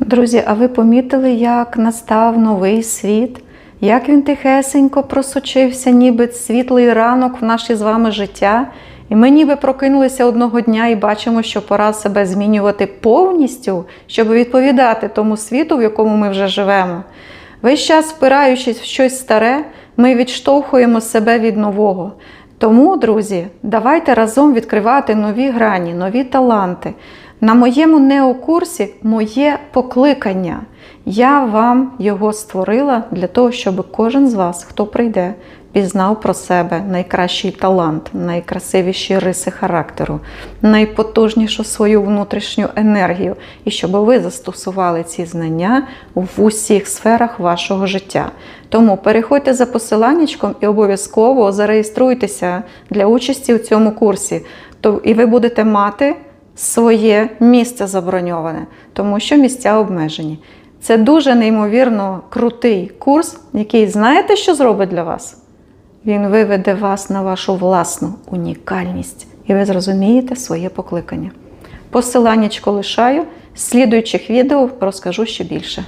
Друзі, а ви помітили, як настав новий світ? Як він тихесенько просочився, ніби світлий ранок в наше з вами життя? І ми ніби прокинулися одного дня і бачимо, що пора себе змінювати повністю, щоб відповідати тому світу, в якому ми вже живемо. Весь час, спираючись в щось старе, ми відштовхуємо себе від нового. Тому, друзі, давайте разом відкривати нові грані, нові таланти. На моєму неокурсі моє покликання. Я вам його створила для того, щоб кожен з вас, хто прийде, пізнав про себе найкращий талант, найкрасивіші риси характеру, найпотужнішу свою внутрішню енергію, і щоб ви застосували ці знання в усіх сферах вашого життя. Тому переходьте за посиланнячком і обов'язково зареєструйтеся для участі у цьому курсі. То і ви будете мати своє місце заброньоване, тому що місця обмежені. Це дуже неймовірно крутий курс, який знаєте, що зробить для вас? Він виведе вас на вашу власну унікальність, і ви зрозумієте своє покликання. Посиланнячко лишаю, слідуючих відео розкажу ще більше.